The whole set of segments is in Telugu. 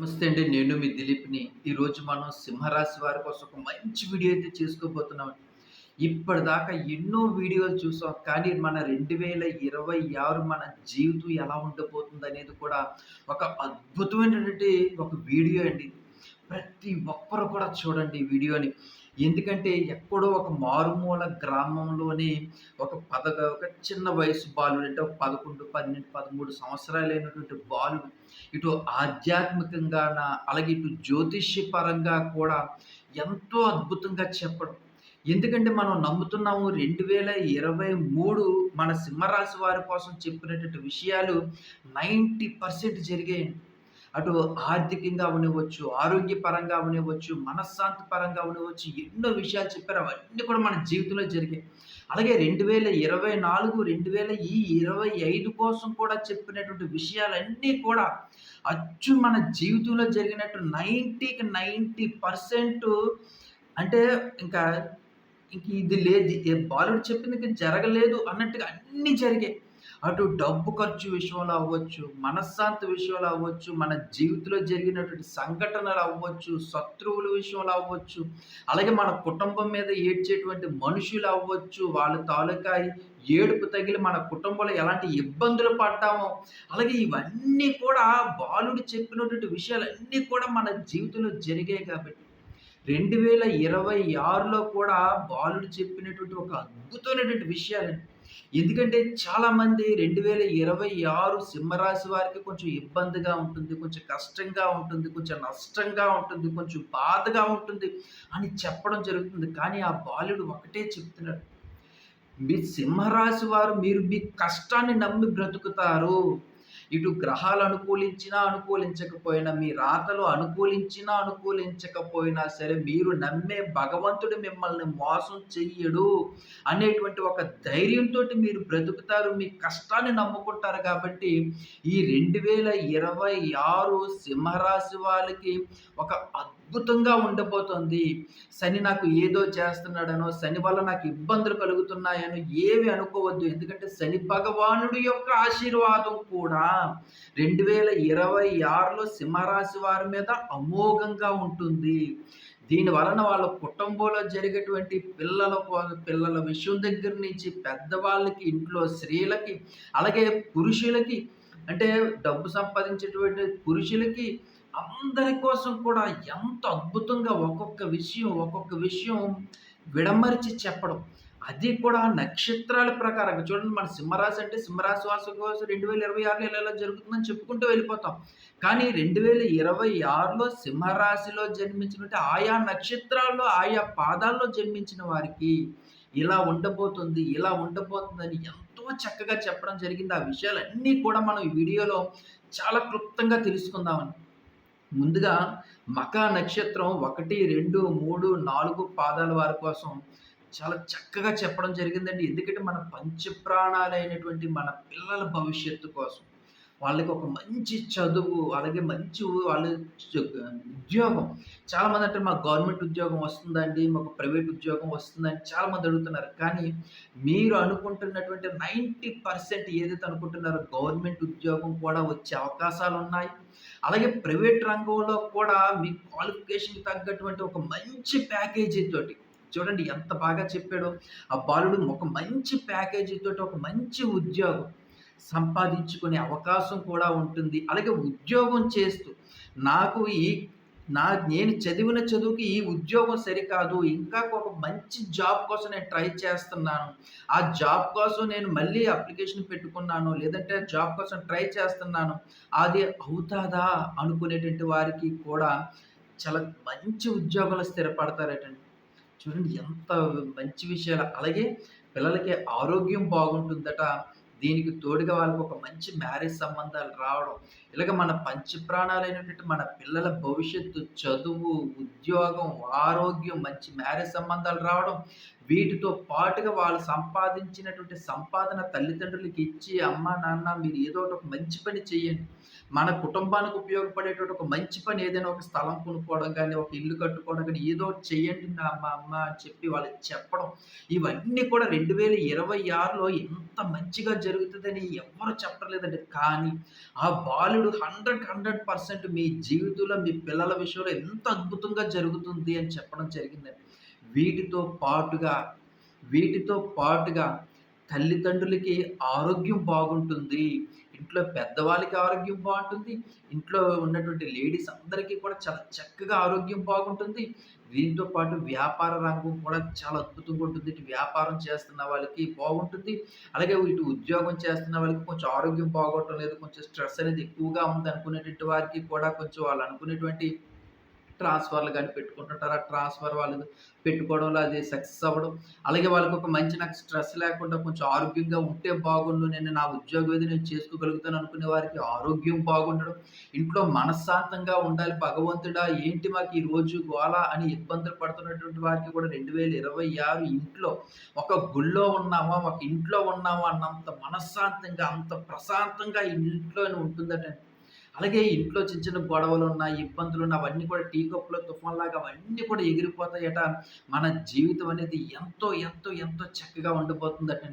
నమస్తే అండి. నేను మీ దిలీప్ని. ఈరోజు మనం సింహరాశి వారి కోసం ఒక మంచి వీడియో అయితే చేసుకోబోతున్నాం. ఇప్పటిదాకా ఎన్నో వీడియోలు చూసాం. కానీ మన రెండు వేల ఇరవై ఆరు మన జీవితం ఎలా ఉండబోతుంది అనేది కూడా ఒక అద్భుతమైనటువంటి ఒక వీడియో అండి. ప్రతి ఒక్కరు కూడా చూడండి ఈ వీడియోని. ఎందుకంటే ఎక్కడో ఒక మారుమూల గ్రామంలోనే ఒక పద ఒక చిన్న వయసు బాలుడు అంటే ఒక పదకొండు పన్నెండు పదమూడు సంవత్సరాలైనటువంటి బాలుడు ఇటు ఆధ్యాత్మికంగా అలాగే ఇటు జ్యోతిష్యపరంగా కూడా ఎంతో అద్భుతంగా చెప్పడం. ఎందుకంటే మనం నమ్ముతున్నాము రెండు వేల ఇరవై మూడు మన సింహరాశి వారి కోసం చెప్పినటువంటి విషయాలు నైంటీ పర్సెంట్ జరిగాయండి. అటు ఆర్థికంగా ఉండవచ్చు ఆరోగ్యపరంగా ఉండవచ్చు మనశ్శాంతి పరంగా ఉండవచ్చు ఎన్నో విషయాలు చెప్పారు. అవన్నీ కూడా మన జీవితంలో జరిగాయి. అలాగే రెండు వేల ఇరవై నాలుగు రెండు వేల ఈ ఇరవై ఐదు కోసం కూడా చెప్పినటువంటి విషయాలన్నీ కూడా అచ్చు మన జీవితంలో జరిగినట్టు నైంటీకి నైంటీ పర్సెంట్ అంటే ఇంకా ఇంక ఇది లేదు. బాలుడు చెప్పింది జరగలేదు అన్నట్టుగా అన్నీ జరిగాయి. అటు డబ్బు ఖర్చు విషయంలో అవ్వచ్చు మనశ్శాంతి విషయంలో అవ్వచ్చు మన జీవితంలో జరిగినటువంటి సంఘటనలు అవ్వచ్చు శత్రువుల విషయంలో అవ్వచ్చు అలాగే మన కుటుంబం మీద ఏడ్చేటువంటి మనుషులు అవ్వచ్చు వాళ్ళ తాలూకా ఏడుపు తగిలి మన కుటుంబంలో ఎలాంటి ఇబ్బందులు పడ్డామో అలాగే ఇవన్నీ కూడా బాలుడు చెప్పినటువంటి విషయాలన్నీ కూడా మన జీవితంలో జరిగాయి కాబట్టి రెండు వేల ఇరవై ఆరులో కూడా బాలుడు చెప్పినటువంటి ఒక అద్భుతమైనటువంటి విషయాలండి. ఎందుకంటే చాలామంది రెండు వేల ఇరవై ఆరు సింహరాశి వారికి కొంచెం ఇబ్బందిగా ఉంటుంది కొంచెం కష్టంగా ఉంటుంది కొంచెం నష్టంగా ఉంటుంది కొంచెం బాధగా ఉంటుంది అని చెప్పడం జరుగుతుంది. కానీ ఆ బాలుడు ఒకటే చెప్తున్నాడు. మీ సింహరాశి వారు మీరు మీ కష్టాన్ని నమ్మి బ్రతుకుతారు. ఇటు గ్రహాలు అనుకూలించినా అనుకూలించకపోయినా మీ రాతలు అనుకూలించినా అనుకూలించకపోయినా సరే మీరు నమ్మే భగవంతుడు మిమ్మల్ని మోసం చెయ్యడు అనేటువంటి ఒక ధైర్యంతో మీరు బ్రతుకుతారు మీ కష్టాన్ని నమ్ముకుంటారు కాబట్టి ఈ రెండు వేల ఇరవై ఆరు సింహరాశి వాళ్ళకి ఒక అద్భుతంగా ఉండబోతోంది. శని నాకు ఏదో చేస్తున్నాడనో శని వల్ల నాకు ఇబ్బందులు కలుగుతున్నాయనో ఏవి అనుకోవద్దు. ఎందుకంటే శని భగవానుడి యొక్క ఆశీర్వాదం కూడా రెండు వేల ఇరవై ఆరులో సింహరాశి వారి మీద అమోఘంగా ఉంటుంది. దీని వలన వాళ్ళ కుటుంబంలో జరిగేటువంటి పిల్లల పిల్లల విషయం దగ్గర నుంచి పెద్దవాళ్ళకి ఇంట్లో స్త్రీలకి అలాగే పురుషులకి అంటే డబ్బు సంపాదించేటువంటి పురుషులకి అందరి కోసం కూడా ఎంత అద్భుతంగా ఒక్కొక్క విషయం ఒక్కొక్క విషయం విడమరిచి చెప్పడం. అది కూడా నక్షత్రాల ప్రకారంగా. చూడండి మన సింహరాశి అంటే సింహరాశి వాసు కోసం రెండు వేల ఇరవై ఆరులో ఇలా ఇలా జరుగుతుందని చెప్పుకుంటూ వెళ్ళిపోతాం. కానీ రెండు వేల ఇరవై ఆరులో సింహరాశిలో జన్మించినట్టు ఆయా నక్షత్రాల్లో ఆయా పాదాల్లో జన్మించిన వారికి ఇలా ఉండబోతుంది ఇలా ఉండబోతుందని ఎంతో చక్కగా చెప్పడం జరిగింది. ఆ విషయాలన్నీ కూడా మనం ఈ వీడియోలో చాలా క్లుప్తంగా తెలుసుకుందామని. ముందుగా మకా నక్షత్రం ఒకటి రెండు మూడు నాలుగు పాదాల వారి కోసం చాలా చక్కగా చెప్పడం జరిగిందండి. ఎందుకంటే మన పంచప్రాణాలైనటువంటి మన పిల్లల భవిష్యత్తు కోసం వాళ్ళకి ఒక మంచి చదువు అలాగే మంచి వాళ్ళ ఉద్యోగం. చాలామంది అంటే మాకు గవర్నమెంట్ ఉద్యోగం వస్తుందండి మాకు ప్రైవేట్ ఉద్యోగం వస్తుందని చాలామంది అడుగుతున్నారు. కానీ మీరు అనుకుంటున్నటువంటి నైంటీ పర్సెంట్ ఏదైతే అనుకుంటున్నారో గవర్నమెంట్ ఉద్యోగం కూడా వచ్చే అవకాశాలు ఉన్నాయి. అలాగే ప్రైవేట్ రంగంలో కూడా మీ క్వాలిఫికేషన్కి తగ్గటువంటి ఒక మంచి ప్యాకేజీ తోటి చూడండి ఎంత బాగా చెప్పాడో. ఆ బాలుడు ఒక మంచి ప్యాకేజీ తోటి ఒక మంచి ఉద్యోగం సంపాదించుకునే అవకాశం కూడా ఉంటుంది. అలాగే ఉద్యోగం చేస్తూ నాకు ఈ నా నేను చదివిన చదువుకి ఈ ఉద్యోగం సరికాదు. ఇంకా ఒక మంచి జాబ్ కోసం నేను ట్రై చేస్తున్నాను. ఆ జాబ్ కోసం నేను మళ్ళీ అప్లికేషన్ పెట్టుకున్నాను. లేదంటే జాబ్ కోసం ట్రై చేస్తున్నాను. అది అవుతాదా అనుకునేటువంటి వారికి కూడా చాలా మంచి ఉద్యోగాలు స్థిరపడతారటండి. చూడండి ఎంత మంచి విషయాలు. అలాగే పిల్లలకి ఆరోగ్యం బాగుంటుందట. దీనికి తోడుగా వాళ్ళకి ఒక మంచి మ్యారేజ్ సంబంధాలు రావడం. ఇలాగ మన పంచప్రాణాలైనటువంటి మన పిల్లల భవిష్యత్తు చదువు ఉద్యోగం ఆరోగ్యం మంచి మ్యారేజ్ సంబంధాలు రావడం వీటితో పాటుగా వాళ్ళు సంపాదించినటువంటి సంపాదన తల్లిదండ్రులకి ఇచ్చి అమ్మ నాన్న మీరు ఏదో ఒక మంచి పని చేయండి మన కుటుంబానికి ఉపయోగపడేటువంటి ఒక మంచి పని ఏదైనా ఒక స్థలం కొనుక్కోవడం కానీ ఒక ఇల్లు కట్టుకోవడం కానీ ఏదో ఒకటి చేయండి నా మా అమ్మ అని చెప్పి వాళ్ళకి చెప్పడం ఇవన్నీ కూడా రెండు వేల ఇరవై ఆరులో ఎంత మంచిగా జరుగుతుందని ఎవరు చెప్పలేదండి కానీ ఆ బాలుడు హండ్రెడ్ హండ్రెడ్ పర్సెంట్ మీ జీవితంలో మీ పిల్లల విషయంలో ఎంత అద్భుతంగా జరుగుతుంది అని చెప్పడం జరిగిందండి. వీటితో పాటుగా వీటితో పాటుగా తల్లిదండ్రులకి ఆరోగ్యం బాగుంటుంది ఇంట్లో పెద్దవాళ్ళకి ఆరోగ్యం బాగుంటుంది ఇంట్లో ఉన్నటువంటి లేడీస్ అందరికీ కూడా చాలా చక్కగా ఆరోగ్యం బాగుంటుంది. దీంతో పాటు వ్యాపార రంగం కూడా చాలా అద్భుతంగా ఉంటుంది. ఇటు వ్యాపారం చేస్తున్న వాళ్ళకి బాగుంటుంది. అలాగే ఇటు ఉద్యోగం చేస్తున్న వాళ్ళకి కొంచెం ఆరోగ్యం బాగోవటం లేదు కొంచెం స్ట్రెస్ అనేది ఎక్కువగా ఉంది అనుకునేటువంటి వారికి కూడా కొంచెం వాళ్ళు అనుకునేటువంటి ట్రాన్స్ఫర్లు కానీ పెట్టుకుంటుంటారు. ఆ ట్రాన్స్ఫర్ వాళ్ళు పెట్టుకోవడం అది సక్సెస్ అవ్వడం. అలాగే వాళ్ళకి ఒక మంచి నాకు స్ట్రెస్ లేకుండా కొంచెం ఆరోగ్యంగా ఉంటే బాగుండు. నేను నా ఉద్యోగం ఏది నేను చేసుకోగలుగుతాను అనుకునే వారికి ఆరోగ్యం బాగుండడం. ఇంట్లో మనశ్శాంతంగా ఉండాలి. భగవంతుడా ఏంటి మాకు ఈ రోజు అని ఇబ్బందులు పడుతున్నటువంటి వారికి కూడా రెండు వేల ఇరవై ఆరు ఇంట్లో ఒక గుళ్ళో ఉన్నామా ఒక ఇంట్లో ఉన్నామా అన్నంత మనశ్శాంతంగా అంత ప్రశాంతంగా ఇంట్లోనే ఉంటుందటండి అలాగే ఇంట్లో చిన్న చిన్న గొడవలు ఉన్న ఇబ్బందులు ఉన్నాయి అవన్నీ కూడా టీ కప్పులో తుఫాన్ లాగా అవన్నీ కూడా ఎగిరిపోతాయట. మన జీవితం అనేది ఎంతో ఎంతో ఎంతో చక్కగా ఉండిపోతుందట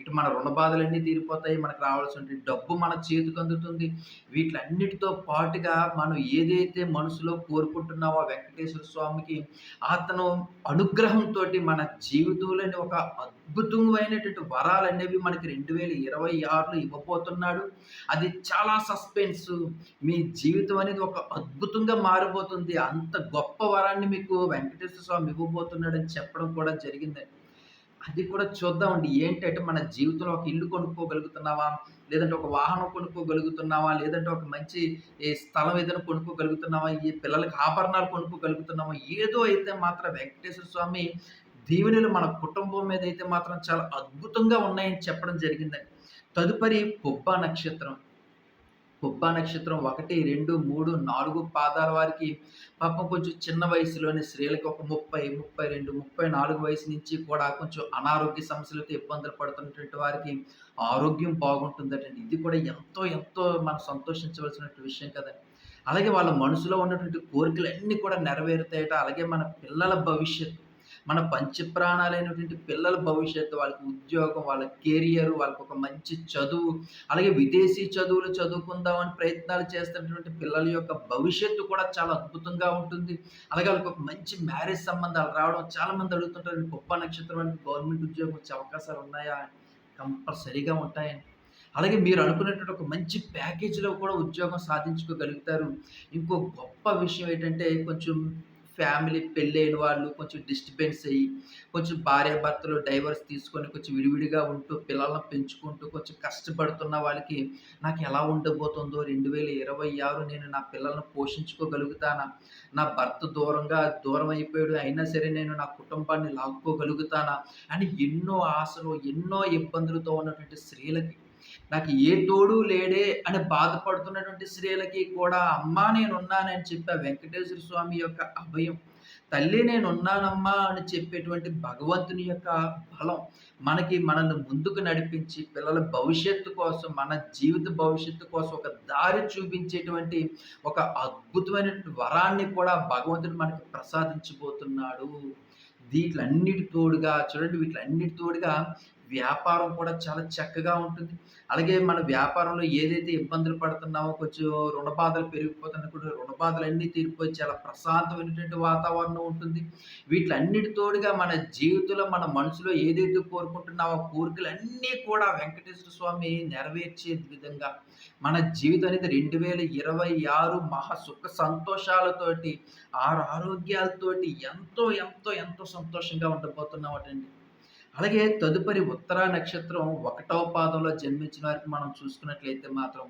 ఇటు మన రుణ బాధలన్నీ తీరిపోతాయి మనకు రావాల్సిన డబ్బు మన చేతికి అందుతుంది. వీటిలన్నిటితో పాటుగా మనం ఏదైతే మనసులో కోరుకుంటున్నామో వెంకటేశ్వర స్వామికి అతను అనుగ్రహంతో మన జీవితంలోని ఒక అద్భుతమైనటువంటి వరాలు అనేవి మనకి రెండు వేల ఇరవై ఆరులో ఇవ్వబోతున్నాడు. అది చాలా సస్పెన్స్. మీ జీవితం అనేది ఒక అద్భుతంగా మారిపోతుంది. అంత గొప్ప వరాన్ని మీకు వెంకటేశ్వర స్వామి ఇవ్వబోతున్నాడని చెప్పడం కూడా జరిగిందండి అది కూడా చూద్దామండి. ఏంటంటే మన జీవితంలో ఒక ఇల్లు కొనుక్కోగలుగుతున్నావా? లేదంటే ఒక వాహనం కొనుక్కోగలుగుతున్నావా? లేదంటే ఒక మంచి ఏ స్థలం ఏదైనా కొనుక్కోగలుగుతున్నావా? ఈ పిల్లలకి ఆభరణాలు కొనుక్కోగలుగుతున్నావా? ఏదో అయితే మాత్రం వెంకటేశ్వర స్వామి దీవెనలు మన కుటుంబం మీద అయితే మాత్రం చాలా అద్భుతంగా ఉన్నాయని చెప్పడం జరిగిందండి. తదుపరి పుబ్బ నక్షత్రం. పుబ్బ నక్షత్రం ఒకటి రెండు మూడు నాలుగు పాదాల వారికి పాపం కొంచెం చిన్న వయసులోనే స్త్రీలకు ఒక ముప్పై ముప్పై రెండు ముప్పై నాలుగు వయసు నుంచి కూడా కొంచెం అనారోగ్య సమస్యలతో ఇబ్బందులు పడుతున్నటువంటి వారికి ఆరోగ్యం బాగుంటుందటండి. ఇది కూడా ఎంతో ఎంతో మనం సంతోషించవలసిన విషయం కదండి. అలాగే వాళ్ళ మనసులో ఉన్నటువంటి కోరికలు అన్నీ కూడా నెరవేరుతాయట. అలాగే మన పిల్లల భవిష్యత్తు మన పంచప్రాణాలైనటువంటి పిల్లల భవిష్యత్తు వాళ్ళకి ఉద్యోగం వాళ్ళ కెరియర్ వాళ్ళకి ఒక మంచి చదువు అలాగే విదేశీ చదువులు చదువుకుందామని ప్రయత్నాలు చేస్తున్నటువంటి పిల్లల యొక్క భవిష్యత్తు కూడా చాలా అద్భుతంగా ఉంటుంది. అలాగే వాళ్ళకి ఒక మంచి మ్యారేజ్ సంబంధాలు రావడం చాలా మంది అడుగుతుంటారు గొప్ప నక్షత్రం వాళ్ళకి గవర్నమెంట్ ఉద్యోగం వచ్చే అవకాశాలు ఉన్నాయా? కంపల్సరీగా ఉంటాయని అలాగే మీరు అనుకున్నటువంటి ఒక మంచి ప్యాకేజీలో కూడా ఉద్యోగం సాధించుకోగలుగుతారు. ఇంకో గొప్ప విషయం ఏంటంటే కొంచెం ఫ్యామిలీ పెళ్ళైన వాళ్ళు కొంచెం డిస్టర్బెన్స్ అయ్యి కొంచెం భార్యాభర్తలు డైవర్స్ తీసుకొని కొంచెం విడివిడిగా ఉంటూ పిల్లలను పెంచుకుంటూ కొంచెం కష్టపడుతున్న వాళ్ళకి నాకు ఎలా ఉండబోతుందో రెండు వేల ఇరవై ఆరు నేను నా పిల్లలను పోషించుకోగలుగుతానా? నా భర్త దూరంగా దూరం అయిపోయాడు అయినా సరే నేను నా కుటుంబాన్ని లాక్కోగలుగుతానా? అని ఎన్నో ఆశలు ఎన్నో ఇబ్బందులతో ఉన్నటువంటి స్త్రీలకి నాకు ఏ తోడు లేడే అని బాధపడుతున్నటువంటి స్త్రీలకి కూడా అమ్మా నేనున్నానని చెప్పే వెంకటేశ్వర స్వామి యొక్క అభయం తల్లి నేను ఉన్నానమ్మా అని చెప్పేటువంటి భగవంతుని యొక్క బలం మనకి మనల్ని ముందుకు నడిపించి పిల్లల భవిష్యత్తు కోసం మన జీవిత భవిష్యత్తు కోసం ఒక దారి చూపించేటువంటి ఒక అద్భుతమైనటువంటి వరాన్ని కూడా భగవంతుడు మనకి ప్రసాదించబోతున్నాడు. వీటిలన్నిటి తోడుగా చూడండి వీటిలన్నిటి తోడుగా వ్యాపారం కూడా చాలా చక్కగా ఉంటుంది. అలాగే మన వ్యాపారంలో ఏదైతే ఇబ్బందులు పడుతున్నామో కొంచెం రుణ బాధలు పెరిగిపోతున్నా కూడా రుణ బాధలన్నీ తీరిపోయి చాలా ప్రశాంతమైనటువంటి వాతావరణం ఉంటుంది. వీటిలన్నిటితోడుగా మన జీవితంలో మన మనసులో ఏదైతే కోరుకుంటున్నామో కోరికలన్నీ కూడా వెంకటేశ్వర స్వామి నెరవేర్చే విధంగా మన జీవితం అనేది రెండు వేల ఇరవై ఆరు మహా సుఖ సంతోషాలతోటి ఆరు ఆరోగ్యాలతోటి ఎంతో ఎంతో ఎంతో సంతోషంగా ఉండబోతున్నామటండి అలాగే తదుపరి ఉత్తర నక్షత్రం ఒకటవ పాదంలో జన్మించిన వారికి మనం చూసుకున్నట్లయితే మాత్రం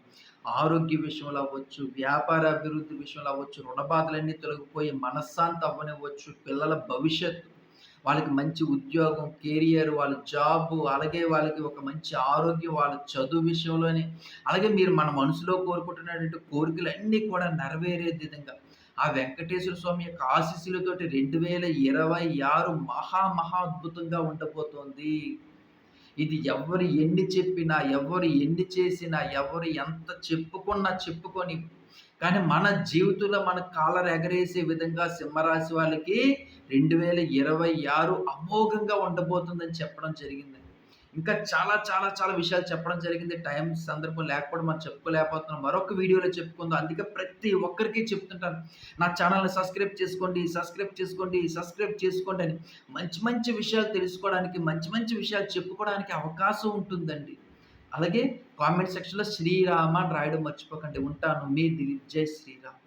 ఆరోగ్య విషయంలో అవ్వచ్చు వ్యాపార అభివృద్ధి విషయంలో అవ్వచ్చు రుణబాధలన్నీ తొలగిపోయి మనశ్శాంతి అవ్వనివ్వచ్చు పిల్లల భవిష్యత్తు వాళ్ళకి మంచి ఉద్యోగం కెరియర్ వాళ్ళ జాబ్ అలాగే వాళ్ళకి ఒక మంచి ఆరోగ్యం వాళ్ళ చదువు విషయంలోని అలాగే మీరు మన మనసులో కోరుకుంటున్నటువంటి కోరికలు అన్నీ కూడా నెరవేరే విధంగా ఆ వెంకటేశ్వర స్వామి యొక్క ఆశీస్సులతోటి రెండు వేల ఇరవై ఆరు మహా మహా అద్భుతంగా ఉండబోతోంది ఇది ఎవరు ఎన్ని చెప్పినా, ఎవరు ఎన్ని చేసినా, ఎవరు ఎంత చెప్పుకున్నా చెప్పుకొని కానీ మన జీవితంలో మన కాలర్ ఎగరేసే విధంగా సింహరాశి వాళ్ళకి 2026 అమోఘంగా ఉండబోతుందని చెప్పడం జరిగింది. ఇంకా చాలా చాలా చాలా విషయాలు చెప్పడం జరిగింది. టైం సందర్భం లేకపోవడం మనం చెప్పుకోలేకపోతున్నాం. మరొక వీడియోలో చెప్పుకుందాం. అందుకే ప్రతి ఒక్కరికి చెప్తుంటాను. నా ఛానల్‌ని సబ్స్క్రైబ్ చేసుకోండి, సబ్స్క్రైబ్ చేసుకోండి, సబ్స్క్రైబ్ చేసుకోండి అని. మంచి మంచి విషయాలు తెలుసుకోవడానికి, మంచి మంచి విషయాలు చెప్పుకోవడానికి అవకాశం ఉంటుందండి. అలాగే కామెంట్ సెక్షన్‌లో శ్రీరామ అని రాయడం మర్చిపోకండి. ఉంటాను. మీ దిలీప్. జై శ్రీరామ్.